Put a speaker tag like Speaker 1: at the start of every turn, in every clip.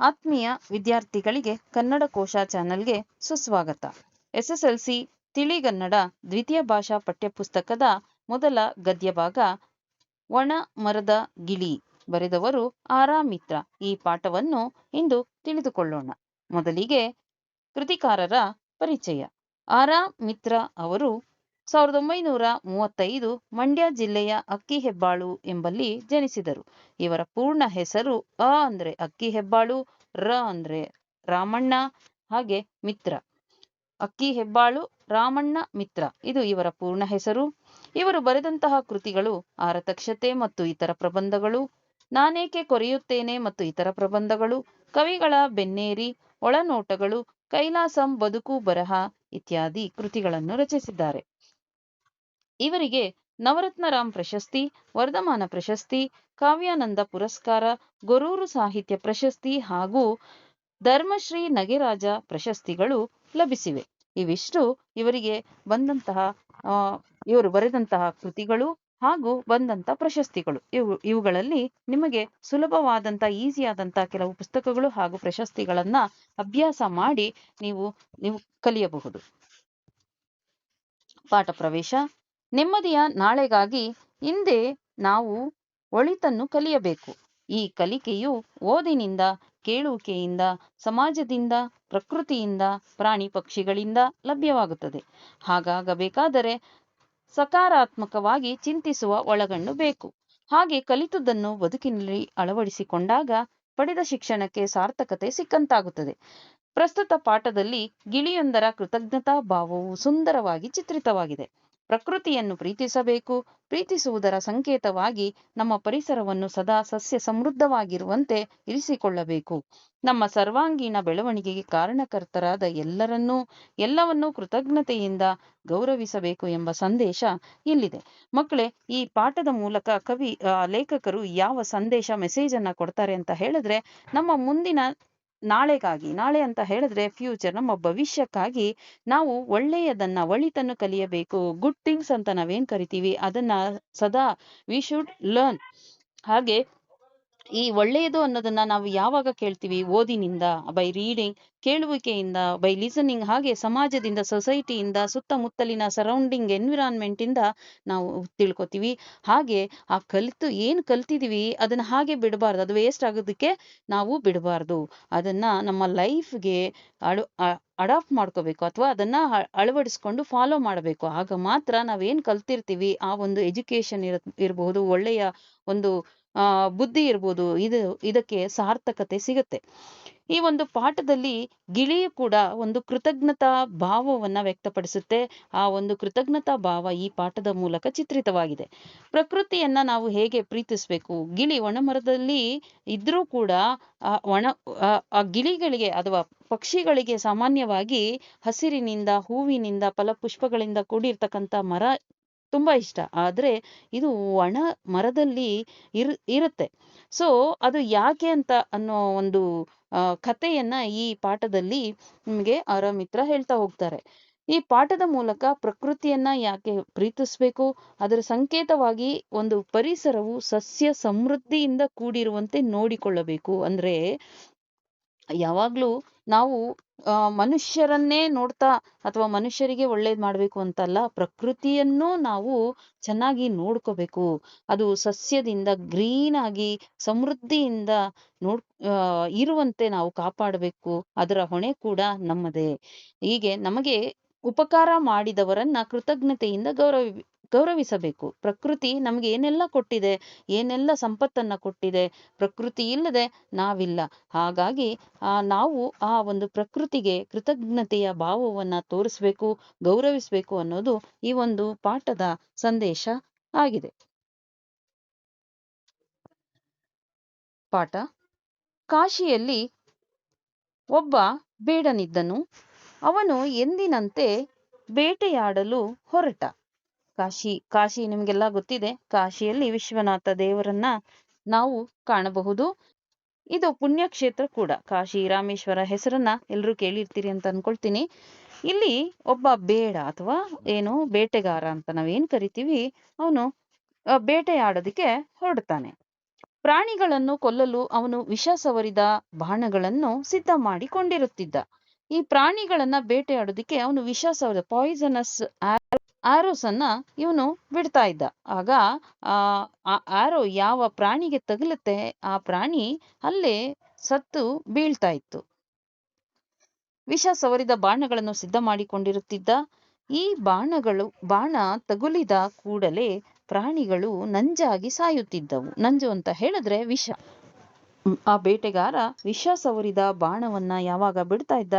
Speaker 1: ಆತ್ಮೀಯ ವಿದ್ಯಾರ್ಥಿಗಳಿಗೆ ಕನ್ನಡ ಕೋಶ ಚಾನೆಲ್ಗೆ ಸುಸ್ವಾಗತ. ಎಸ್ಎಸ್ಎಲ್ಸಿ ತಿಳಿಗನ್ನಡ ದ್ವಿತೀಯ ಭಾಷಾ ಪಠ್ಯಪುಸ್ತಕದ ಮೊದಲ ಗದ್ಯಭಾಗ ಒಣ ಮರದ ಗಿಳಿ ಬರೆದವರು ಆರಾಮಿತ್ರ. ಈ ಪಾಠವನ್ನು ಇಂದು ತಿಳಿದುಕೊಳ್ಳೋಣ. ಮೊದಲಿಗೆ ಕೃತಿಕಾರರ ಪರಿಚಯ. ಆರಾ ಮಿತ್ರ ಅವರು ಸಾವಿರದ ಒಂಬೈನೂರ ಮೂವತ್ತೈದು ಮಂಡ್ಯ ಜಿಲ್ಲೆಯ ಅಕ್ಕಿ ಹೆಬ್ಬಾಳು ಎಂಬಲ್ಲಿ ಜನಿಸಿದರು. ಇವರ ಪೂರ್ಣ ಹೆಸರು ಅ ಅಂದ್ರೆ ಅಕ್ಕಿ ಹೆಬ್ಬಾಳು, ರ ಅಂದ್ರೆ ರಾಮಣ್ಣ, ಹಾಗೆ ಮಿತ್ರ. ಅಕ್ಕಿ ಹೆಬ್ಬಾಳು, ರಾಮಣ್ಣ, ಮಿತ್ರ. ಇದು ಇವರ ಪೂರ್ಣ ಹೆಸರು. ಇವರು ಬರೆದಂತಹ ಕೃತಿಗಳು ಆರತಕ್ಷತೆ ಮತ್ತು ಇತರ ಪ್ರಬಂಧಗಳು, ನಾನೇಕೆ ಕೊರೆಯುತ್ತೇನೆ ಮತ್ತು ಇತರ ಪ್ರಬಂಧಗಳು, ಕವಿಗಳ ಬೆನ್ನೇರಿ, ಒಳನೋಟಗಳು, ಕೈಲಾಸಂ ಬದುಕು ಬರಹ ಇತ್ಯಾದಿ ಕೃತಿಗಳನ್ನು ರಚಿಸಿದ್ದಾರೆ. ಇವರಿಗೆ ನವರತ್ನರಾಮ್ ಪ್ರಶಸ್ತಿ, ವರ್ಧಮಾನ ಪ್ರಶಸ್ತಿ, ಕಾವ್ಯಾನಂದ ಪುರಸ್ಕಾರ, ಗೊರೂರು ಸಾಹಿತ್ಯ ಪ್ರಶಸ್ತಿ ಹಾಗೂ ಧರ್ಮಶ್ರೀ ನಗೆರಾಜ ಪ್ರಶಸ್ತಿಗಳು ಲಭಿಸಿವೆ. ಇವಿಷ್ಟು ಇವರಿಗೆ ಬಂದಂತಹ ಇವರು ಬರೆದಂತಹ ಕೃತಿಗಳು ಹಾಗೂ ಬಂದಂತ ಪ್ರಶಸ್ತಿಗಳು. ಇವು, ಇವುಗಳಲ್ಲಿ ನಿಮಗೆ ಸುಲಭವಾದಂತ, ಈಸಿಯಾದಂತ ಕೆಲವು ಪುಸ್ತಕಗಳು ಹಾಗೂ ಪ್ರಶಸ್ತಿಗಳನ್ನ ಅಭ್ಯಾಸ ಮಾಡಿ ನೀವು ನೀವು ಕಲಿಯಬಹುದು. ಪಾಠ ಪ್ರವೇಶ. ನೆಮ್ಮದಿಯ ನಾಳೆಗಾಗಿ ಹಿಂದೆ ನಾವು ಒಳಿತನ್ನು ಕಲಿಯಬೇಕು. ಈ ಕಲಿಕೆಯು ಓದಿನಿಂದ, ಕೇಳುವಿಕೆಯಿಂದ, ಸಮಾಜದಿಂದ, ಪ್ರಕೃತಿಯಿಂದ, ಪ್ರಾಣಿ ಪಕ್ಷಿಗಳಿಂದ ಲಭ್ಯವಾಗುತ್ತದೆ. ಹಾಗಾಗಬೇಕಾದರೆ ಸಕಾರಾತ್ಮಕವಾಗಿ ಚಿಂತಿಸುವ ಒಳಗಣ್ಣು ಬೇಕು. ಹಾಗೆ ಕಲಿತದ್ದನ್ನು ಬದುಕಿನಲ್ಲಿ ಅಳವಡಿಸಿಕೊಂಡಾಗ ಪಡೆದ ಶಿಕ್ಷಣಕ್ಕೆ ಸಾರ್ಥಕತೆ ಸಿಕ್ಕಂತಾಗುತ್ತದೆ. ಪ್ರಸ್ತುತ ಪಾಠದಲ್ಲಿ ಗಿಳಿಯೊಂದರ ಕೃತಜ್ಞತಾ ಭಾವವು ಸುಂದರವಾಗಿ ಚಿತ್ರಿತವಾಗಿದೆ. ಪ್ರಕೃತಿಯನ್ನು ಪ್ರೀತಿಸಬೇಕು. ಪ್ರೀತಿಸುವುದರ ಸಂಕೇತವಾಗಿ ನಮ್ಮ ಪರಿಸರವನ್ನು ಸದಾ ಸಸ್ಯ ಸಮೃದ್ಧವಾಗಿರುವಂತೆ ಇರಿಸಿಕೊಳ್ಳಬೇಕು. ನಮ್ಮ ಸರ್ವಾಂಗೀಣ ಬೆಳವಣಿಗೆಗೆ ಕಾರಣಕರ್ತರಾದ ಎಲ್ಲರನ್ನೂ, ಎಲ್ಲವನ್ನೂ ಕೃತಜ್ಞತೆಯಿಂದ ಗೌರವಿಸಬೇಕು ಎಂಬ ಸಂದೇಶ ಇಲ್ಲಿದೆ. ಮಕ್ಕಳೇ, ಈ ಪಾಠದ ಮೂಲಕ ಕವಿ ಲೇಖಕರು ಯಾವ ಸಂದೇಶ ಮೆಸೇಜ್ ಅನ್ನ ಕೊಡ್ತಾರೆ ಅಂತ ಹೇಳಿದ್ರೆ, ನಮ್ಮ ಮುಂದಿನ ನಾಳೆಗಾಗಿ, ನಾಳೆ ಅಂತ ಹೇಳಿದ್ರೆ ಫ್ಯೂಚರ್ ನಮ್ಮ ಭವಿಷ್ಯಕ್ಕಾಗಿ ನಾವು ಒಳ್ಳೆಯದನ್ನ, ಒಳಿತನ್ನು ಕಲಿಯಬೇಕು. ಗುಡ್ ಥಿಂಗ್ಸ್ ಅಂತ ನಾವೇನ್ ಕರಿತೀವಿ? ಅದನ್ನ ಸದಾ ವಿ ಶುಡ್ ಲರ್ನ್ ಹಾಗೆ ಈ ಒಳ್ಳೆಯದು ಅನ್ನೋದನ್ನ ನಾವು ಯಾವಾಗ ಕೇಳ್ತೀವಿ? ಓದಿನಿಂದ ಬೈ ರೀಡಿಂಗ್ ಕೇಳುವಿಕೆಯಿಂದ ಬೈ ಲಿಸನಿಂಗ್ ಹಾಗೆ ಸಮಾಜದಿಂದ ಸೊಸೈಟಿಯಿಂದ ಸುತ್ತಮುತ್ತಲಿನ ಸರೌಂಡಿಂಗ್ ಎನ್ವಿರಾನ್ಮೆಂಟ್ ಇಂದ ನಾವು ತಿಳ್ಕೊತೀವಿ. ಹಾಗೆ ಆ ಕಲಿತು ಏನ್ ಕಲ್ತಿದೀವಿ? ಅದನ್ನ ಹಾಗೆ ಬಿಡಬಾರ್ದು. ಅದು ವೇಸ್ಟ್ ಆಗೋದಕ್ಕೆ ನಾವು ಬಿಡಬಾರ್ದು. ಅದನ್ನ ನಮ್ಮ ಲೈಫ್ಗೆ ಅಳು ಅಡಾಪ್ಟ್ ಮಾಡ್ಕೋಬೇಕು ಅಥವಾ ಅದನ್ನ ಅಳವಡಿಸ್ಕೊಂಡು ಫಾಲೋ ಮಾಡಬೇಕು. ಆಗ ಮಾತ್ರ ನಾವೇನ್ ಕಲ್ತಿರ್ತೀವಿ? ಆ ಒಂದು ಎಜುಕೇಶನ್ ಇರ ಇರಬಹುದು. ಒಳ್ಳೆಯ ಒಂದು ಆ, ಬುದ್ಧಿ ಇರ್ಬೋದು. ಇದು, ಇದಕ್ಕೆ ಸಾರ್ಥಕತೆ ಸಿಗುತ್ತೆ. ಈ ಒಂದು ಪಾಠದಲ್ಲಿ ಗಿಳಿಯು ಕೂಡ ಒಂದು ಕೃತಜ್ಞತಾ ಭಾವವನ್ನ ವ್ಯಕ್ತಪಡಿಸುತ್ತೆ. ಆ ಒಂದು ಕೃತಜ್ಞತಾ ಭಾವ ಈ ಪಾಠದ ಮೂಲಕ ಚಿತ್ರಿತವಾಗಿದೆ. ಪ್ರಕೃತಿಯನ್ನ ನಾವು ಹೇಗೆ ಪ್ರೀತಿಸ್ಬೇಕು? ಗಿಳಿ ಒಣಮರದಲ್ಲಿ ಇದ್ರೂ ಕೂಡ, ಆ, ಒಣ, ಆ ಗಿಳಿಗಳಿಗೆ ಅಥವಾ ಪಕ್ಷಿಗಳಿಗೆ ಸಾಮಾನ್ಯವಾಗಿ ಹಸಿರಿನಿಂದ, ಹೂವಿನಿಂದ, ಫಲಪುಷ್ಪಗಳಿಂದ ಕೂಡಿರ್ತಕ್ಕಂಥ ಮರ ತುಂಬಾ ಇಷ್ಟ. ಆದ್ರೆ ಇದು ಒಣ ಮರದಲ್ಲಿ ಇರ್, ಇರುತ್ತೆ. ಸೊ ಅದು ಯಾಕೆ ಅಂತ ಅನ್ನೋ ಒಂದು ಕಥೆಯನ್ನ ಈ ಪಾಠದಲ್ಲಿ ನಿಮಗೆ ಮಿತ್ರ ಹೇಳ್ತಾ ಹೋಗ್ತಾರೆ. ಈ ಪಾಠದ ಮೂಲಕ ಪ್ರಕೃತಿಯನ್ನ ಯಾಕೆ ಪ್ರೀತಿಸ್ಬೇಕು? ಅದರ ಸಂಕೇತವಾಗಿ ಒಂದು ಪರಿಸರವು ಸಸ್ಯ ಸಮೃದ್ಧಿಯಿಂದ ಕೂಡಿರುವಂತೆ ನೋಡಿಕೊಳ್ಳಬೇಕು. ಅಂದ್ರೆ ಯಾವಾಗ್ಲೂ ನಾವು ಮನುಷ್ಯರನ್ನೇ ನೋಡ್ತಾ ಅಥವಾ ಮನುಷ್ಯರಿಗೆ ಒಳ್ಳೇದ್ ಮಾಡ್ಬೇಕು ಅಂತಲ್ಲ ಪ್ರಕೃತಿಯನ್ನು ನಾವು ಚೆನ್ನಾಗಿ ನೋಡ್ಕೋಬೇಕು. ಅದು ಸಸ್ಯದಿಂದ ಗ್ರೀನ್ ಆಗಿ ಸಮೃದ್ಧಿಯಿಂದ ನೋಡ್ ಇರುವಂತೆ ನಾವು ಕಾಪಾಡಬೇಕು. ಅದರ ಹೊಣೆ ಕೂಡ ನಮ್ಮದೇ. ಹೀಗೆ ನಮಗೆ ಉಪಕಾರ ಮಾಡಿದವರನ್ನ ಕೃತಜ್ಞತೆಯಿಂದ ಗೌರವ ಗೌರವಿಸಬೇಕು. ಪ್ರಕೃತಿ ನಮ್ಗೆ ಏನೆಲ್ಲ ಕೊಟ್ಟಿದೆ, ಏನೆಲ್ಲ ಸಂಪತ್ತನ್ನ ಕೊಟ್ಟಿದೆ, ಪ್ರಕೃತಿ ಇಲ್ಲದೆ ನಾವಿಲ್ಲ. ಹಾಗಾಗಿ, ಆ, ನಾವು ಆ ಒಂದು ಪ್ರಕೃತಿಗೆ ಕೃತಜ್ಞತೆಯ ಭಾವವನ್ನ ತೋರಿಸ್ಬೇಕು, ಗೌರವಿಸ್ಬೇಕು ಅನ್ನೋದು ಈ ಒಂದು ಪಾಠದ ಸಂದೇಶ ಆಗಿದೆ. ಪಾಠ. ಕಾಶಿಯಲ್ಲಿ ಒಬ್ಬ ಬೇಡನಿದ್ದನು. ಅವನು ಎಂದಿನಂತೆ ಬೇಟೆಯಾಡಲು ಹೊರಟ. ಕಾಶಿ ಕಾಶಿ ನಿಮ್ಗೆಲ್ಲ ಗೊತ್ತಿದೆ. ಕಾಶಿಯಲ್ಲಿ ವಿಶ್ವನಾಥ ದೇವರನ್ನ ನಾವು ಕಾಣಬಹುದು. ಇದು ಪುಣ್ಯಕ್ಷೇತ್ರ ಕೂಡ. ಕಾಶಿ ರಾಮೇಶ್ವರ ಹೆಸರನ್ನ ಎಲ್ಲರೂ ಕೇಳಿರ್ತೀರಿ ಅಂತ ಅನ್ಕೊಳ್ತೀನಿ. ಇಲ್ಲಿ ಒಬ್ಬ ಬೇಡ ಅಥವಾ ಏನು ಬೇಟೆಗಾರ ಅಂತ ನಾವೇನ್ ಕರಿತೀವಿ, ಅವನು ಬೇಟೆಯಾಡೋದಕ್ಕೆ ಹೊರಡ್ತಾನೆ. ಪ್ರಾಣಿಗಳನ್ನು ಕೊಲ್ಲಲು ಅವನು ವಿಷ ಸವರಿದ ಬಾಣಗಳನ್ನು ಸಿದ್ಧ ಮಾಡಿಕೊಂಡಿರುತ್ತಿದ್ದ. ಈ ಪ್ರಾಣಿಗಳನ್ನ ಬೇಟೆಯಾಡೋದಕ್ಕೆ ಅವನು ವಿಷ ಸವರಿದ ಪಾಯ್ಸನಸ್ ಆರೋಸ್ ಅನ್ನ ಇವನು ಬಿಡ್ತಾ ಇದ್ದ. ಆಗ ಆ ಆರೋ ಯಾವ ಪ್ರಾಣಿಗೆ ತಗುಲುತ್ತೆ, ಆ ಪ್ರಾಣಿ ಅಲ್ಲೇ ಸತ್ತು ಬೀಳ್ತಾ ಇತ್ತು. ವಿಷ ಸವರಿದ ಬಾಣಗಳನ್ನು ಸಿದ್ಧ ಮಾಡಿಕೊಂಡಿರುತ್ತಿದ್ದ. ಈ ಬಾಣಗಳು, ಬಾಣ ತಗುಲಿದ ಕೂಡಲೇ ಪ್ರಾಣಿಗಳು ನಂಜಾಗಿ ಸಾಯುತ್ತಿದ್ದವು. ನಂಜು ಅಂತ ಹೇಳಿದ್ರೆ ವಿಷ. ಆ ಬೇಟೆಗಾರ ವಿಷ ಸವರಿದ ಬಾಣವನ್ನ ಯಾವಾಗ ಬಿಡ್ತಾ ಇದ್ದ?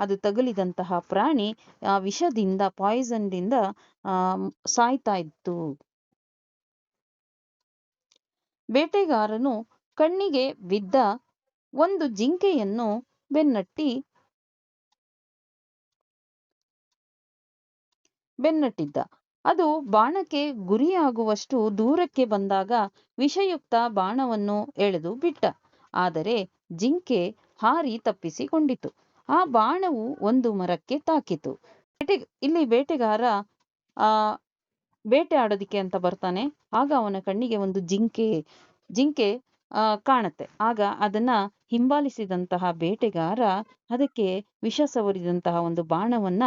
Speaker 1: ಅದು ತಗುಲಿದಂತಹ ಪ್ರಾಣಿ, ಆ ವಿಷದಿಂದ ಪಾಯ್ಸನ್ದಿಂದ ಸಾಯ್ತಾ ಇತ್ತು. ಬೇಟೆಗಾರನು ಕಣ್ಣಿಗೆ ಬಿದ್ದ ಒಂದು ಜಿಂಕೆಯನ್ನು ಬೆನ್ನಟ್ಟಿ, ಬೆನ್ನಟ್ಟಿದ್ದ. ಅದು ಬಾಣಕ್ಕೆ ಗುರಿಯಾಗುವಷ್ಟು ದೂರಕ್ಕೆ ಬಂದಾಗ ವಿಷಯುಕ್ತ ಬಾಣವನ್ನು ಎಳೆದು ಬಿಟ್ಟ. ಆದರೆ ಜಿಂಕೆ ಹಾರಿ ತಪ್ಪಿಸಿಕೊಂಡಿತು. ಆ ಬಾಣವು ಒಂದು ಮರಕ್ಕೆ ತಾಕಿತು. ಬೇಟೆ, ಇಲ್ಲಿ ಬೇಟೆಗಾರ, ಆ, ಬೇಟೆ ಆಡೋದಿಕ್ಕೆ ಅಂತ ಬರ್ತಾನೆ. ಆಗ ಅವನ ಕಣ್ಣಿಗೆ ಒಂದು ಜಿಂಕೆ ಜಿಂಕೆ, ಆ, ಕಾಣತ್ತೆ. ಆಗ ಅದನ್ನ ಹಿಂಬಾಲಿಸಿದಂತಹ ಬೇಟೆಗಾರ ಅದಕ್ಕೆ ವಿಷ ಸವರಿದಂತಹ ಒಂದು ಬಾಣವನ್ನ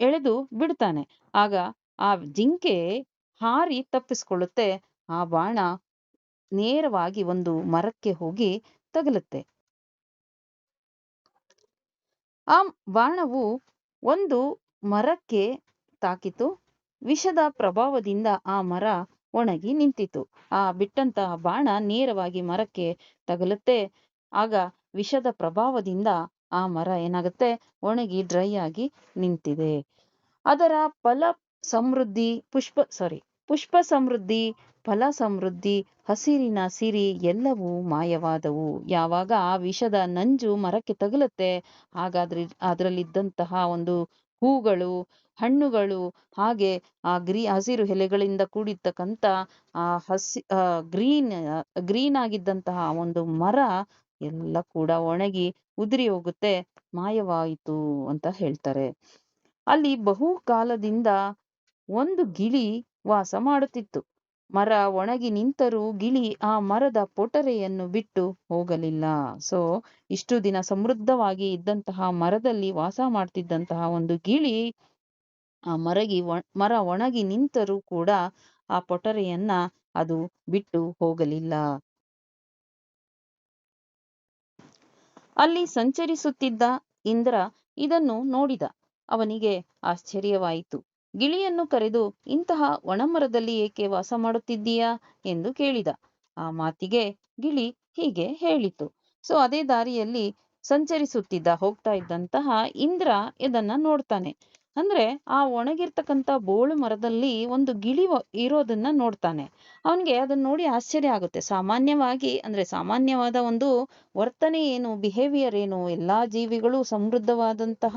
Speaker 1: ಎಳೆದು ಬಿಡ್ತಾನೆ. ಆಗ ಆ ಜಿಂಕೆ ಹಾರಿ ತಪ್ಪಿಸ್ಕೊಳ್ಳುತ್ತೆ. ಆ ಬಾಣ ನೇರವಾಗಿ ಒಂದು ಮರಕ್ಕೆ ಹೋಗಿ ತಗಲುತ್ತೆ. ಆ ಬಾಣವು ಒಂದು ಮರಕ್ಕೆ ತಾಕಿತು, ವಿಷದ ಪ್ರಭಾವದಿಂದ ಆ ಮರ ಒಣಗಿ ನಿಂತಿತು. ಆ ಬಿಟ್ಟಂತಹ ಬಾಣ ನೇರವಾಗಿ ಮರಕ್ಕೆ ತಗಲುತ್ತೆ. ಆಗ ವಿಷದ ಪ್ರಭಾವದಿಂದ ಆ ಮರ ಏನಾಗುತ್ತೆ? ಒಣಗಿ ಡ್ರೈ ಆಗಿ ನಿಂತಿದೆ. ಅದರ ಫಲ ಸಮೃದ್ಧಿ, ಪುಷ್ಪ ಸಾರಿ ಪುಷ್ಪ ಸಮೃದ್ಧಿ ಫಲ ಸಮೃದ್ಧಿ, ಹಸಿರಿನ ಸಿರಿ ಎಲ್ಲವೂ ಮಾಯವಾದವು. ಯಾವಾಗ ಆ ವಿಷದ ನಂಜು ಮರಕ್ಕೆ ತಗುಲುತ್ತೆ, ಹಾಗಾದ್ರೆ ಅದರಲ್ಲಿದ್ದಂತಹ ಒಂದು ಹೂಗಳು, ಹಣ್ಣುಗಳು, ಹಾಗೆ ಆ ಗ್ರೀ, ಹಸಿರು ಎಲೆಗಳಿಂದ ಕೂಡಿರ್ತಕ್ಕಂಥ ಆ ಹಸಿ ಗ್ರೀನ್ ಗ್ರೀನ್ ಆಗಿದ್ದಂತಹ ಒಂದು ಮರ ಎಲ್ಲ ಕೂಡ ಒಣಗಿ ಉದುರಿ ಹೋಗುತ್ತೆ, ಮಾಯವಾಯಿತು ಅಂತ ಹೇಳ್ತಾರೆ. ಅಲ್ಲಿ ಬಹುಕಾಲದಿಂದ ಒಂದು ಗಿಳಿ ವಾಸ ಮಾಡುತ್ತಿತ್ತು. ಮರ ಒಣಗಿ ನಿಂತರೂ ಗಿಳಿ ಆ ಮರದ ಪೊಟರೆಯನ್ನು ಬಿಟ್ಟು ಹೋಗಲಿಲ್ಲ. ಸೊ ಇಷ್ಟು ದಿನ ಸಮೃದ್ಧವಾಗಿ ಇದ್ದಂತಹ ಮರದಲ್ಲಿ ವಾಸ ಮಾಡ್ತಿದ್ದಂತಹ ಒಂದು ಗಿಳಿ ಆ ಮರಗಿ ಮರ ಒಣಗಿ ನಿಂತರೂ ಕೂಡ ಆ ಪೊಟರೆಯನ್ನ ಅದು ಬಿಟ್ಟು ಹೋಗಲಿಲ್ಲ. ಅಲ್ಲಿ ಸಂಚರಿಸುತ್ತಿದ್ದ ಇಂದ್ರ ಇದನ್ನು ನೋಡಿದ. ಅವನಿಗೆ ಆಶ್ಚರ್ಯವಾಯಿತು. ಗಿಳಿಯನ್ನು ಕರೆದು, ಇಂತಹ ಒಣಮರದಲ್ಲಿ ಏಕೆ ವಾಸ ಮಾಡುತ್ತಿದ್ದೀಯಾ? ಎಂದು ಕೇಳಿದ. ಆ ಮಾತಿಗೆ ಗಿಳಿ ಹೀಗೆ ಹೇಳಿತು. ಸೊ, ಅದೇ ದಾರಿಯಲ್ಲಿ ಸಂಚರಿಸುತ್ತಿದ್ದ ಹೋಗ್ತಾ ಇದ್ದಂತಹ ಇಂದ್ರ ಇದನ್ನ ನೋಡ್ತಾನೆ. ಅಂದ್ರೆ ಆ ಒಣಗಿರ್ತಕ್ಕಂಥ ಬೋಳು ಮರದಲ್ಲಿ ಒಂದು ಗಿಳಿ ಇರೋದನ್ನ ನೋಡ್ತಾನೆ. ಅವನಿಗೆ ಅದನ್ನ ನೋಡಿ ಆಶ್ಚರ್ಯ ಆಗುತ್ತೆ. ಸಾಮಾನ್ಯವಾಗಿ ಅಂದ್ರೆ ಸಾಮಾನ್ಯವಾದ ಒಂದು ವರ್ತನೆ ಏನು ಬಿಹೇವಿಯರ್ ಏನು, ಎಲ್ಲಾ ಜೀವಿಗಳು ಸಮೃದ್ಧವಾದಂತಹ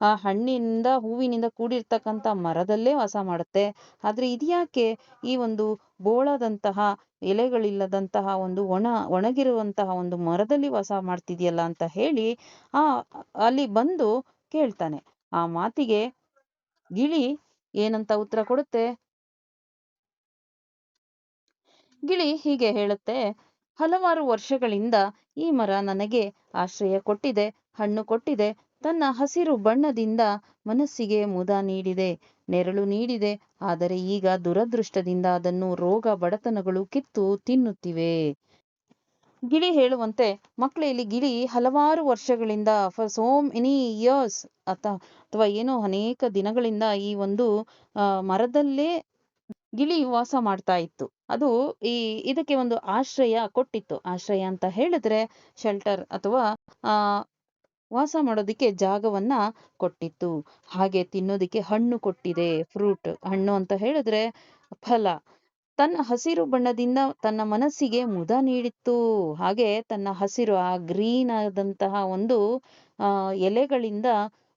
Speaker 1: ಆ ಹಣ್ಣಿನಿಂದ, ಹೂವಿನಿಂದ ಕೂಡಿರ್ತಕ್ಕಂಥ ಮರದಲ್ಲೇ ವಾಸ ಮಾಡುತ್ತೆ. ಆದ್ರೆ ಇದ್ಯಾಕೆ ಈ ಒಂದು ಬೋಳದಂತಹ, ಎಲೆಗಳಿಲ್ಲದಂತಹ ಒಂದು ಒಣ, ಒಣಗಿರುವಂತಹ ಒಂದು ಮರದಲ್ಲಿ ವಾಸ ಮಾಡ್ತಿದ್ಯಲ್ಲ ಅಂತ ಹೇಳಿ ಆ ಅಲ್ಲಿ ಬಂದು ಕೇಳ್ತಾನೆ. ಆ ಮಾತಿಗೆ ಗಿಳಿ ಏನಂತ ಉತ್ತರ ಕೊಡುತ್ತೆ? ಗಿಳಿ ಹೀಗೆ ಹೇಳುತ್ತೆ, ಹಲವಾರು ವರ್ಷಗಳಿಂದ ಈ ಮರ ನನಗೆ ಆಶ್ರಯ ಕೊಟ್ಟಿದೆ, ಹಣ್ಣು ಕೊಟ್ಟಿದೆ, ತನ್ನ ಹಸಿರು ಬಣ್ಣದಿಂದ ಮನಸ್ಸಿಗೆ ಮುದ ನೀಡಿದೆ, ನೆರಳು ನೀಡಿದೆ, ಆದರೆ ಈಗ ದುರದೃಷ್ಟದಿಂದ ಅದನ್ನು ರೋಗ ಬಡತನಗಳು ಕಿತ್ತು ತಿನ್ನುತ್ತಿವೆ. ಗಿಳಿ ಹೇಳುವಂತೆ ಮಕ್ಕಳು ಇಲ್ಲಿ ಗಿಳಿ ಹಲವಾರು ವರ್ಷಗಳಿಂದ ಫಾರ್ ಸೋ ಮೆನಿ ಇಯರ್ಸ್ ಅಥವಾ ಏನೋ ಅನೇಕ ದಿನಗಳಿಂದ ಈ ಒಂದು ಮರದಲ್ಲೇ ಗಿಳಿ ವಾಸ ಮಾಡ್ತಾ ಇತ್ತು. ಅದು ಈ, ಇದಕ್ಕೆ ಒಂದು ಆಶ್ರಯ ಕೊಟ್ಟಿತ್ತು. ಆಶ್ರಯ ಅಂತ ಹೇಳಿದ್ರೆ ಶೆಲ್ಟರ್ ಅಥವಾ, ಆ, ವಾಸ ಮಾಡೋದಿಕ್ಕೆ ಜಾಗವನ್ನ ಕೊಟ್ಟಿತ್ತು. ಹಾಗೆ ತಿನ್ನೋದಿಕ್ಕೆ ಹಣ್ಣು ಕೊಟ್ಟಿದೆ ಫ್ರೂಟ್ ಹಣ್ಣು ಅಂತ ಹೇಳಿದ್ರೆ ಫಲ. ತನ್ನ ಹಸಿರು ಬಣ್ಣದಿಂದ ತನ್ನ ಮನಸ್ಸಿಗೆ ಮುದ ನೀಡಿತ್ತು. ಹಾಗೆ ತನ್ನ ಹಸಿರು, ಆ ಗ್ರೀನ್ ಆದಂತಹ ಒಂದು ಎಲೆಗಳಿಂದ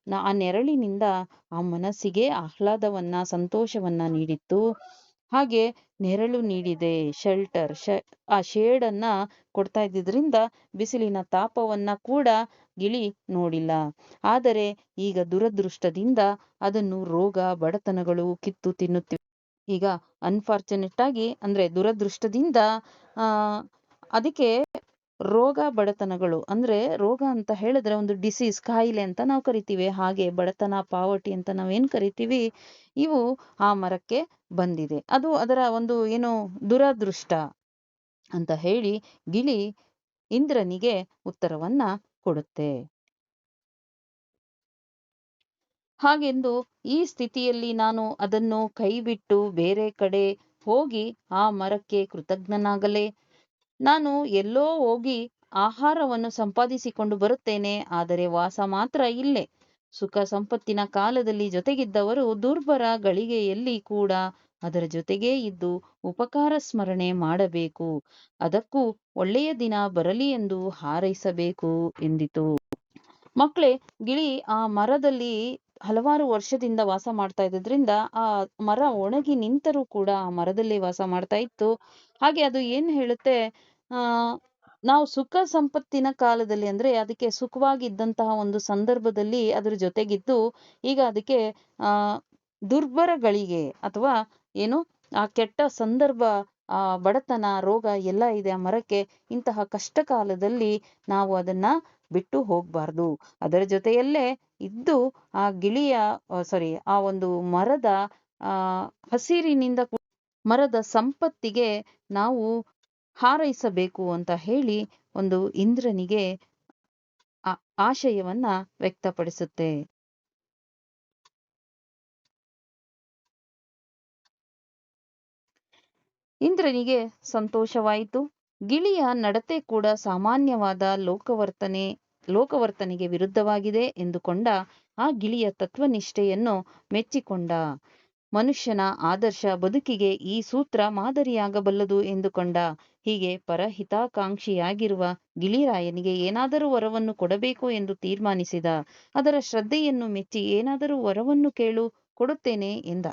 Speaker 1: ಆ ನೆರಳಿನಿಂದ ಆ ಮನಸ್ಸಿಗೆ ಆಹ್ಲಾದವನ್ನ, ಸಂತೋಷವನ್ನ ನೀಡಿತ್ತು. ಹಾಗೆ ನೆರಳು ನೀಡಿದೆ ಶೆಲ್ಟರ್ ಶ, ಆ ಶೇಡನ್ನ ಕೊಡ್ತಾ ಇದ್ದಿದ್ರಿಂದ ಬಿಸಿಲಿನ ತಾಪವನ್ನ ಕೂಡ ಗಿಳಿ ನೋಡಿಲ್ಲ. ಆದರೆ ಈಗ ದುರದೃಷ್ಟದಿಂದ ಅದನ್ನು ರೋಗ, ಬಡತನಗಳು ಕಿತ್ತು ತಿನ್ನುತ್ತಿವೆ. ಈಗ ಅನ್ಫಾರ್ಚುನೇಟ್ ಆಗಿ ಅಂದ್ರೆ ದುರದೃಷ್ಟದಿಂದ ಅದಕ್ಕೆ ರೋಗ ಬಡತನಗಳು ಅಂದ್ರೆ ರೋಗ ಅಂತ ಹೇಳಿದ್ರೆ ಒಂದು ಡಿಸೀಸ್ ಕಾಯಿಲೆ ಅಂತ ನಾವು ಕರಿತೀವಿ, ಹಾಗೆ ಬಡತನ ಪಾವಟಿ ಅಂತ ನಾವೇನ್ ಕರಿತೀವಿ, ಇವು ಆ ಮರಕ್ಕೆ ಬಂದಿದೆ. ಅದು ಅದರ ಒಂದು ಏನು ದುರದೃಷ್ಟ ಅಂತ ಹೇಳಿ ಗಿಳಿ ಇಂದ್ರನಿಗೆ ಉತ್ತರವನ್ನ ಕೊಡುತ್ತೆ. ಹಾಗೆಂದು ಈ ಸ್ಥಿತಿಯಲ್ಲಿ ನಾನು ಅದನ್ನು ಕೈಬಿಟ್ಟು ಬೇರೆ ಕಡೆ ಹೋಗಿ ಆ ಮರಕ್ಕೆ ಕೃತಜ್ಞನಾಗಲೇ, ನಾನು ಎಲ್ಲೋ ಹೋಗಿ ಆಹಾರವನ್ನು ಸಂಪಾದಿಸಿಕೊಂಡು ಬರುತ್ತೇನೆ, ಆದರೆ ವಾಸ ಮಾತ್ರ ಇಲ್ಲೇ. ಸುಖ ಸಂಪತ್ತಿನ ಕಾಲದಲ್ಲಿ ಜೊತೆಗಿದ್ದವರು ದುರ್ಬರ ಗಳಿಗೆಯಲ್ಲಿ ಕೂಡ ಅದರ ಜೊತೆಗೇ ಇದ್ದು ಉಪಕಾರ ಸ್ಮರಣೆ ಮಾಡಬೇಕು. ಅದಕ್ಕೂ ಒಳ್ಳೆಯ ದಿನ ಬರಲಿ ಎಂದು ಹಾರೈಸಬೇಕು ಎಂದಿತು. ಮಕ್ಕಳೇ, ಗಿಳಿ ಆ ಮರದಲ್ಲಿ ಹಲವಾರು ವರ್ಷದಿಂದ ವಾಸ ಮಾಡ್ತಾ ಇದ್ದಿದ್ರಿಂದ ಆ ಮರ ಒಣಗಿ ನಿಂತರೂ ಕೂಡ ಆ ಮರದಲ್ಲಿ ವಾಸ ಮಾಡ್ತಾ ಇತ್ತು. ಹಾಗೆ ಅದು ಏನ್ ಹೇಳುತ್ತೆ? ಆ, ನಾವು ಸುಖ ಸಂಪತ್ತಿನ ಕಾಲದಲ್ಲಿ ಅಂದ್ರೆ ಅದಕ್ಕೆ ಸುಖವಾಗಿದ್ದಂತಹ ಒಂದು ಸಂದರ್ಭದಲ್ಲಿ ಅದ್ರ ಜೊತೆಗಿದ್ದು ಈಗ ಅದಕ್ಕೆ, ಆ ದುರ್ಬರಗಳಿಗೆ ಅಥವಾ ಏನು ಆ ಕೆಟ್ಟ ಸಂದರ್ಭ, ಆ, ಬಡತನ, ರೋಗ ಎಲ್ಲ ಇದೆ ಆ ಮರಕ್ಕೆ, ಇಂತಹ ಕಷ್ಟ ಕಾಲದಲ್ಲಿ ನಾವು ಅದನ್ನ ಬಿಟ್ಟು ಹೋಗ್ಬಾರ್ದು. ಅದರ ಜೊತೆಯಲ್ಲೇ ಇದ್ದು ಆ ಗಿಳಿಯ ಸಾರಿ ಆ ಒಂದು ಮರದ, ಆ, ಹಸಿರಿನಿಂದ ಮರದ ಸಂಪತ್ತಿಗೆ ನಾವು ಹಾರೈಸಬೇಕು ಅಂತ ಹೇಳಿ ಒಂದು ಇಂದ್ರನಿಗೆ ಆಶಯವನ್ನ ವ್ಯಕ್ತಪಡಿಸುತ್ತೆ. ಇಂದ್ರನಿಗೆ ಸಂತೋಷವಾಯಿತು. ಗಿಳಿಯ ನಡತೆ ಕೂಡ ಸಾಮಾನ್ಯವಾದ ಲೋಕವರ್ತನೆ ಲೋಕವರ್ತನೆಗೆ ವಿರುದ್ಧವಾಗಿದೆ ಎಂದುಕೊಂಡ ಆ ಗಿಳಿಯ ತತ್ವನಿಷ್ಠೆಯನ್ನು ಮೆಚ್ಚಿಕೊಂಡ. ಮನುಷ್ಯನ ಆದರ್ಶ ಬದುಕಿಗೆ ಈ ಸೂತ್ರ ಮಾದರಿಯಾಗಬಲ್ಲದು ಎಂದುಕೊಂಡ. ಹೀಗೆ ಪರಹಿತಾಕಾಂಕ್ಷಿಯಾಗಿರುವ ಗಿಳಿರಾಯನಿಗೆ ಏನಾದರೂ ವರವನ್ನು ಕೊಡಬೇಕು ಎಂದು ತೀರ್ಮಾನಿಸಿದ. ಅದರ ಶ್ರದ್ಧೆಯನ್ನು ಮೆಚ್ಚಿ ಏನಾದರೂ ವರವನ್ನು ಕೇಳು, ಕೊಡುತ್ತೇನೆ ಎಂದ.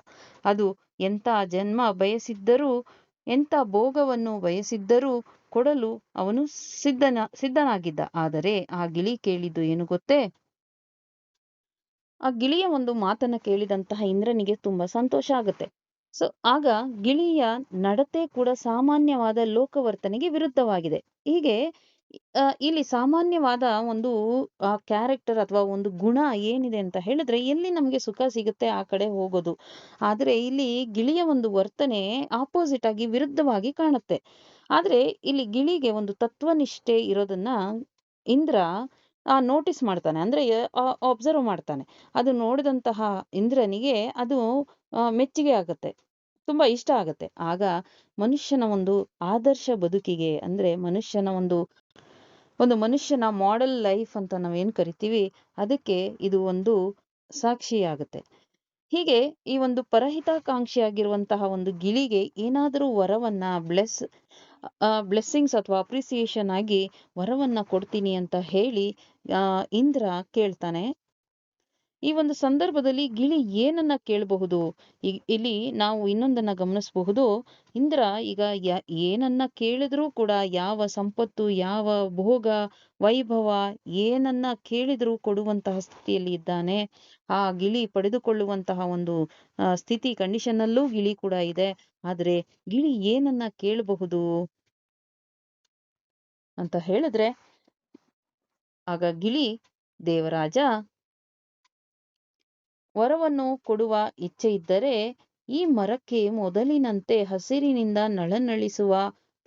Speaker 1: ಅದು ಎಂಥ ಜನ್ಮ ಬಯಸಿದ್ದರೂ ಎಂಥ ಭೋಗವನ್ನು ಬಯಸಿದ್ದರೂ ಕೊಡಲು ಅವನು ಸಿದ್ಧನ, ಸಿದ್ಧನಾಗಿದ್ದ. ಆದರೆ ಆ ಗಿಳಿ ಕೇಳಿದ್ದು ಏನು ಗೊತ್ತೇ? ಆ ಗಿಳಿಯ ಒಂದು ಮಾತನ್ನ ಕೇಳಿದಂತಹ ಇಂದ್ರನಿಗೆ ತುಂಬಾ ಸಂತೋಷ ಆಗುತ್ತೆ. ಸೊ, ಆಗ ಗಿಳಿಯ ನಡತೆ ಕೂಡ ಸಾಮಾನ್ಯವಾದ ಲೋಕವರ್ತನೆಗೆ ವಿರುದ್ಧವಾಗಿದೆ. ಹೀಗೆ ಇಲ್ಲಿ ಸಾಮಾನ್ಯವಾದ ಒಂದು ಕ್ಯಾರೆಕ್ಟರ್ ಅಥವಾ ಒಂದು ಗುಣ ಏನಿದೆ ಅಂತ ಹೇಳಿದ್ರೆ ಎಲ್ಲಿ ನಮ್ಗೆ ಸುಖ ಸಿಗುತ್ತೆ ಆ ಕಡೆ ಹೋಗೋದು. ಆದ್ರೆ ಇಲ್ಲಿ ಗಿಳಿಯ ಒಂದು ವರ್ತನೆ ಆಪೋಸಿಟ್ ಆಗಿ ವಿರುದ್ಧವಾಗಿ ಕಾಣುತ್ತೆ. ಆದ್ರೆ ಇಲ್ಲಿ ಗಿಳಿಗೆ ಒಂದು ತತ್ವನಿಷ್ಠೆ ಇರೋದನ್ನ ಇಂದ್ರ, ಆ ನೋಟಿಸ್ ಮಾಡ್ತಾನೆ. ಅಂದ್ರೆ ಅಬ್ಸರ್ವ್ ಮಾಡ್ತಾನೆ. ಅದು ನೋಡಿದಂತಹ ಇಂದ್ರನಿಗೆ ಅದು ಮೆಚ್ಚುಗೆ ಆಗುತ್ತೆ. ತುಂಬಾ ಇಷ್ಟ ಆಗುತ್ತೆ. ಆಗ ಮನುಷ್ಯನ ಒಂದು ಆದರ್ಶ ಬದುಕಿಗೆ, ಅಂದ್ರೆ ಮನುಷ್ಯನ ಒಂದು ಒಂದು ಮನುಷ್ಯನ ಮಾಡೆಲ್ ಲೈಫ್ ಅಂತ ನಾವೇನು ಕರಿತೀವಿ, ಅದಕ್ಕೆ ಇದು ಒಂದು ಸಾಕ್ಷಿಯಾಗುತ್ತೆ. ಹೀಗೆ ಈ ಒಂದು ಪರಹಿತಾಕಾಂಕ್ಷಿಯಾಗಿರುವಂತಹ ಒಂದು ಗಿಳಿಗೆ ಏನಾದರೂ ವರವನ್ನ ಬ್ಲೆಸ್ ಬ್ಲೆಸ್ಸಿಂಗ್ಸ್ ಅಥವಾ ಅಪ್ರಿಸಿಯೇಷನ್ ಆಗಿ ವರವನ್ನ ಕೊಡ್ತೀನಿ ಅಂತ ಹೇಳಿ ಇಂದ್ರ ಕೇಳ್ತಾನೆ. ಈ ಒಂದು ಸಂದರ್ಭದಲ್ಲಿ ಗಿಳಿ ಏನನ್ನ ಕೇಳಬಹುದು? ಇಲ್ಲಿ ನಾವು ಇನ್ನೊಂದನ್ನ ಗಮನಿಸಬಹುದು. ಇಂದ್ರ ಈಗ ಏನನ್ನ ಕೇಳಿದ್ರೂ ಕೂಡ ಯಾವ ಸಂಪತ್ತು, ಯಾವ ಭೋಗ, ವೈಭವ ಏನನ್ನ ಕೇಳಿದ್ರೂ ಕೊಡುವಂತಹ ಸ್ಥಿತಿಯಲ್ಲಿ ಇದ್ದಾನೆ. ಆ ಗಿಳಿ ಪಡೆದುಕೊಳ್ಳುವಂತಹ ಒಂದು ಸ್ಥಿತಿ ಕಂಡೀಷನ್ ಅಲ್ಲೂ ಗಿಳಿ ಕೂಡ ಇದೆ. ಆದ್ರೆ ಗಿಳಿ ಏನನ್ನ ಕೇಳಬಹುದು? ಅಂತ ಹೇಳಿದ್ರೆ, ಆಗ ಗಿಳಿ ದೇವರಾಜ ವರವನ್ನು ಕೊಡುವ ಇಚ್ಛೆ ಇದ್ದರೆ ಈ ಮರಕ್ಕೆ ಮೊದಲಿನಂತೆ ಹಸಿರಿನಿಂದ ನಳನಳಿಸುವ,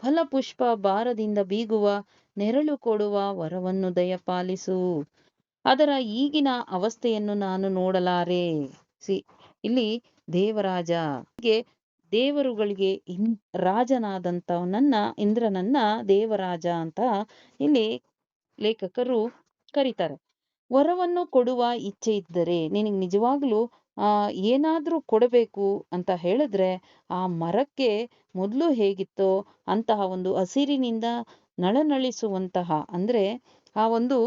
Speaker 1: ಫಲಪುಷ್ಪ ಭಾರದಿಂದ ಬೀಗುವ, ನೆರಳು ಕೊಡುವ ವರವನ್ನು ದಯಪಾಲಿಸು. ಅದರ ಈಗಿನ ಅವಸ್ಥೆಯನ್ನು ನಾನು ನೋಡಲಾರೆ. ಸಿ. ಇಲ್ಲಿ ದೇವರಾಜ. ದೇವರುಗಳಿಗೆ ಇನ್ ರಾಜನಾದಂಥವನನ್ನ ಇಂದ್ರನನ್ನ ದೇವರಾಜ ಅಂತ ಇಲ್ಲಿ ಲೇಖಕರು ಕರೀತಾರೆ. ವರವನ್ನು ಕೊಡುವ ಇಚ್ಛೆ ಇದ್ದರೆ ನಿನಗೆ ನಿಜವಾಗ್ಲೂ ಏನಾದ್ರೂ ಕೊಡಬೇಕು ಅಂತ ಹೇಳಿದ್ರೆ ಆ ಮರಕ್ಕೆ ಮೊದಲು ಹೇಗಿತ್ತೋ ಅಂತಹ ಒಂದು ಹಸಿರಿನಿಂದ ನಳನಳಿಸುವಂತಹ, ಅಂದ್ರೆ ಆ ಒಂದು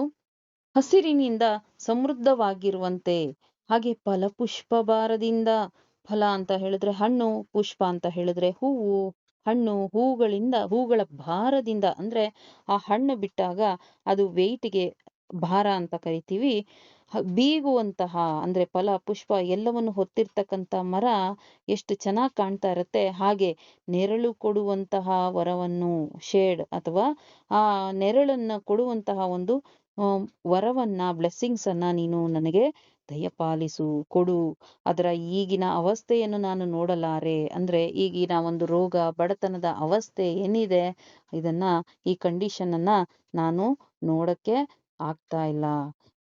Speaker 1: ಹಸಿರಿನಿಂದ ಸಮೃದ್ಧವಾಗಿರುವಂತೆ, ಹಾಗೆ ಫಲಪುಷ್ಪ ಭಾರದಿಂದ ಫಲ ಅಂತ ಹೇಳಿದ್ರೆ ಹಣ್ಣು, ಪುಷ್ಪ ಅಂತ ಹೇಳಿದ್ರೆ ಹೂವು, ಹಣ್ಣು ಹೂಗಳಿಂದ ಹೂಗಳ ಭಾರದಿಂದ, ಅಂದ್ರೆ ಆ ಹಣ್ಣು ಬಿಟ್ಟಾಗ ಅದು ವೆಯ್ಟ್ಗೆ ಭಾರ ಅಂತ ಕರಿತೀವಿ. ಬೀಗುವಂತಹ ಅಂದ್ರೆ ಫಲ, ಪುಷ್ಪ ಎಲ್ಲವನ್ನು ಹೊತ್ತಿರ್ತಕ್ಕಂಥ ಮರ ಎಷ್ಟು ಚೆನ್ನಾಗಿ ಕಾಣ್ತಾ ಇರುತ್ತೆ. ಹಾಗೆ ನೆರಳು ಕೊಡುವಂತಹ ವರವನ್ನು, ಶೇಡ್ ಅಥವಾ ಆ ನೆರಳನ್ನ ಕೊಡುವಂತಹ ಒಂದು ವರವನ್ನ ಬ್ಲೆಸ್ಸಿಂಗ್ಸ್ ಅನ್ನ ನೀನು ನನಗೆ ದಯಪಾಲಿಸು, ಕೊಡು. ಅದರ ಈಗಿನ ಅವಸ್ಥೆಯನ್ನು ನಾನು ನೋಡಲಾರೆ. ಅಂದ್ರೆ ಈಗಿನ ಒಂದು ರೋಗ, ಬಡತನದ ಅವಸ್ಥೆ ಏನಿದೆ, ಇದನ್ನ, ಈ ಕಂಡೀಷನ್ ಅನ್ನ ನಾನು ನೋಡಕ್ಕೆ ಆಗ್ತಾ ಇಲ್ಲ.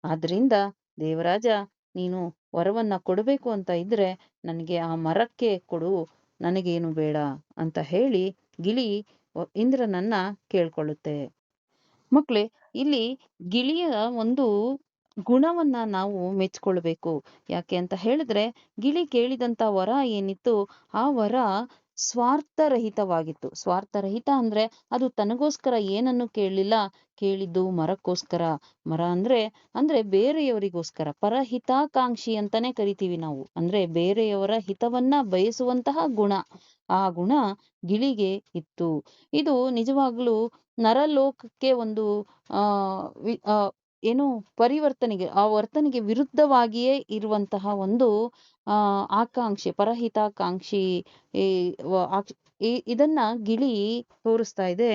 Speaker 1: ಆದ್ರಿಂದ ದೇವರಾಜ, ನೀನು ವರವನ್ನ ಕೊಡಬೇಕು ಅಂತ ಇದ್ರೆ ನನಗೆ ಆ ಮರಕ್ಕೆ ಕೊಡು, ನನಗೇನು ಬೇಡ ಅಂತ ಹೇಳಿ ಗಿಳಿ ಇಂದ್ರನನ್ನ ಕೇಳ್ಕೊಳ್ಳುತ್ತೆ. ಮಕ್ಳೇ, ಇಲ್ಲಿ ಗಿಳಿಯ ಒಂದು ಗುಣವನ್ನ ನಾವು ಮೆಚ್ಕೊಳ್ಬೇಕು. ಯಾಕೆ ಅಂತ ಹೇಳಿದ್ರೆ, ಗಿಳಿ ಕೇಳಿದಂತ ವರ ಏನಿತ್ತು, ಆ ವರ ಸ್ವಾರ್ಥರಹಿತವಾಗಿತ್ತು. ಸ್ವಾರ್ಥರಹಿತ ಅಂದ್ರೆ ಅದು ತನಗೋಸ್ಕರ ಏನನ್ನು ಕೇಳಲಿಲ್ಲ? ಕೇಳಿದ್ದು ಮರಕ್ಕೋಸ್ಕರ. ಮರ ಅಂದ್ರೆ ಅಂದ್ರೆ ಬೇರೆಯವರಿಗೋಸ್ಕರ. ಪರಹಿತಾಕಾಂಕ್ಷಿ ಅಂತಾನೆ ಕರಿತೀವಿ ನಾವು. ಅಂದ್ರೆ ಬೇರೆಯವರ ಹಿತವನ್ನ ಬಯಸುವಂತಹ ಗುಣ. ಆ ಗುಣ ಗಿಳಿಗೆ ಇತ್ತು. ಇದು ನಿಜವಾಗ್ಲೂ ನರಲೋಕಕ್ಕೆ ಒಂದು, ಆ ಏನು ಪರಿವರ್ತನೆಗೆ, ಆ ವರ್ತನೆಗೆ ವಿರುದ್ಧವಾಗಿಯೇ ಇರುವಂತಹ ಒಂದು ಆಕಾಂಕ್ಷೆ, ಪರಹಿತಾಕಾಂಕ್ಷಿ ಇದನ್ನ ಗಿಳಿ ತೋರಿಸ್ತಾ ಇದೆ.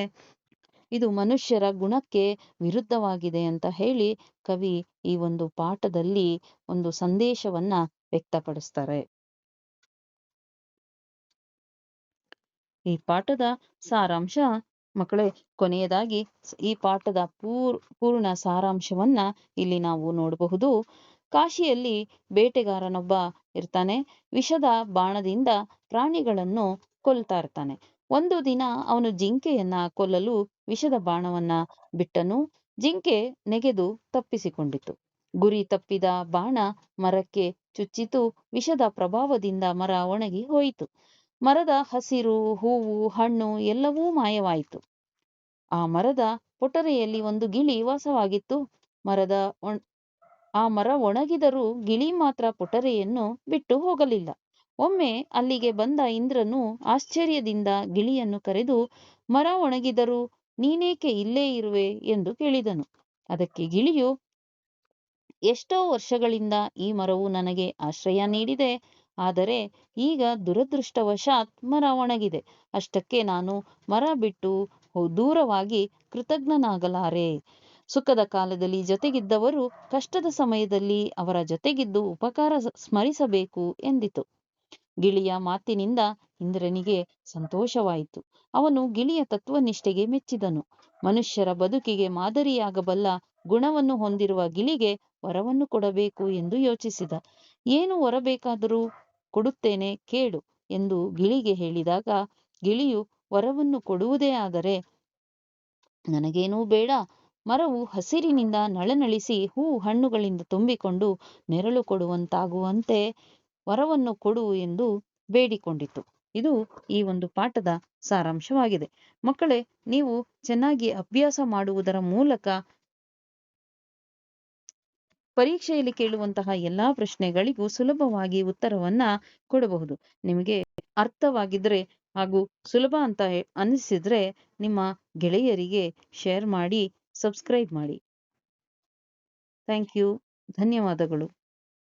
Speaker 1: ಇದು ಮನುಷ್ಯರ ಗುಣಕ್ಕೆ ವಿರುದ್ಧವಾಗಿದೆ ಅಂತ ಹೇಳಿ ಕವಿ ಈ ಒಂದು ಪಾಠದಲ್ಲಿ ಒಂದು ಸಂದೇಶವನ್ನ ವ್ಯಕ್ತಪಡಿಸ್ತಾರೆ. ಈ ಪಾಠದ ಸಾರಾಂಶ, ಮಕ್ಕಳೇ, ಕೊನೆಯದಾಗಿ ಈ ಪಾಠದ ಪೂರ್, ಪೂರ್ಣ ಸಾರಾಂಶವನ್ನ ಇಲ್ಲಿ ನಾವು ನೋಡಬಹುದು. ಕಾಶಿಯಲ್ಲಿ ಬೇಟೆಗಾರನೊಬ್ಬ ಇರ್ತಾನೆ. ವಿಷದ ಬಾಣದಿಂದ ಪ್ರಾಣಿಗಳನ್ನು ಕೊಲ್ತಾ ಇರ್ತಾನೆ. ಒಂದು ದಿನ ಅವನು ಜಿಂಕೆಯನ್ನ ಕೊಲ್ಲಲು ವಿಷದ ಬಾಣವನ್ನ ಬಿಟ್ಟನು. ಜಿಂಕೆ ನೆಗೆದು ತಪ್ಪಿಸಿಕೊಂಡಿತು. ಗುರಿ ತಪ್ಪಿದ ಬಾಣ ಮರಕ್ಕೆ ಚುಚ್ಚಿತು. ವಿಷದ ಪ್ರಭಾವದಿಂದ ಮರ ಒಣಗಿ ಹೋಯಿತು. ಮರದ ಹಸಿರು, ಹೂವು, ಹಣ್ಣು ಎಲ್ಲವೂ ಮಾಯವಾಯಿತು. ಆ ಮರದ ಪೊಟರೆಯಲ್ಲಿ ಒಂದು ಗಿಳಿ ವಾಸವಾಗಿತ್ತು. ಮರದ ಒಣ- ಆ ಮರ ಒಣಗಿದರೂ ಗಿಳಿ ಮಾತ್ರ ಪೊಟರೆಯನ್ನು ಬಿಟ್ಟು ಹೋಗಲಿಲ್ಲ. ಒಮ್ಮೆ ಅಲ್ಲಿಗೆ ಬಂದ ಇಂದ್ರನು ಆಶ್ಚರ್ಯದಿಂದ ಗಿಳಿಯನ್ನು ಕರೆದು, ಮರ ಒಣಗಿದರೂ ನೀನೇಕೆ ಇಲ್ಲೇ ಇರುವೆ? ಎಂದು ಕೇಳಿದನು. ಅದಕ್ಕೆ ಗಿಳಿಯು, ಎಷ್ಟೋ ವರ್ಷಗಳಿಂದ ಈ ಮರವು ನನಗೆ ಆಶ್ರಯ ನೀಡಿದೆ. ಆದರೆ ಈಗ ದುರದೃಷ್ಟವಶಾತ್ ಮರ ಒಣಗಿದೆ. ಅಷ್ಟಕ್ಕೆ ನಾನು ಮರ ಬಿಟ್ಟು ದೂರವಾಗಿ ಕೃತಜ್ಞನಾಗಲಾರೆ. ಸುಖದ ಕಾಲದಲ್ಲಿ ಜೊತೆಗಿದ್ದವರು ಕಷ್ಟದ ಸಮಯದಲ್ಲಿ ಅವರ ಜೊತೆಗಿದ್ದು ಉಪಕಾರ ಸ್ಮರಿಸಬೇಕು ಎಂದಿತು. ಗಿಳಿಯ ಮಾತಿನಿಂದ ಇಂದ್ರನಿಗೆ ಸಂತೋಷವಾಯಿತು. ಅವನು ಗಿಳಿಯ ತತ್ವನಿಷ್ಠೆಗೆ ಮೆಚ್ಚಿದನು. ಮನುಷ್ಯರ ಬದುಕಿಗೆ ಮಾದರಿಯಾಗಬಲ್ಲ ಗುಣವನ್ನು ಹೊಂದಿರುವ ಗಿಳಿಗೆ ವರವನ್ನು ಕೊಡಬೇಕು ಎಂದು ಯೋಚಿಸಿದ. ಏನು ವರ ಬೇಕಾದರೂ ಕೊಡುತ್ತೇನೆ ಕೇಳು ಎಂದು ಗಿಳಿಗೆ ಹೇಳಿದಾಗ, ಗಿಳಿಯು ವರವನ್ನು ಕೊಡುವುದೇ ಆದರೆ ನನಗೇನೂ ಬೇಡ ಮರವು ಹಸಿರಿನಿಂದ ನಳನಳಿಸಿ ಹೂ ಹಣ್ಣುಗಳಿಂದ ತುಂಬಿಕೊಂಡು ನೆರಳು ಕೊಡುವಂತಾಗುವಂತೆ ವರವನ್ನು ಕೊಡು ಎಂದು ಬೇಡಿಕೊಂಡಿತು. ಇದು ಈ ಒಂದು ಪಾಠದ ಸಾರಾಂಶವಾಗಿದೆ. ಮಕ್ಕಳೇ, ನೀವು ಚೆನ್ನಾಗಿ ಅಭ್ಯಾಸ ಮಾಡುವುದರ ಮೂಲಕ ಪರೀಕ್ಷೆಯಲ್ಲಿ ಕೇಳುವಂತಹ ಎಲ್ಲಾ ಪ್ರಶ್ನೆಗಳಿಗೂ ಸುಲಭವಾಗಿ ಉತ್ತರವನ್ನ ಕೊಡಬಹುದು. ನಿಮಗೆ ಅರ್ಥವಾಗಿದ್ರೆ ಹಾಗೂ ಸುಲಭ ಅಂತ ಅನಿಸಿದ್ರೆ ನಿಮ್ಮ ಗೆಳೆಯರಿಗೆ ಶೇರ್ ಮಾಡಿ ಸಬ್ಸ್ಕ್ರೈಬ್ ಮಾಡಿ. ಥ್ಯಾಂಕ್ ಯು ಧನ್ಯವಾದಗಳು.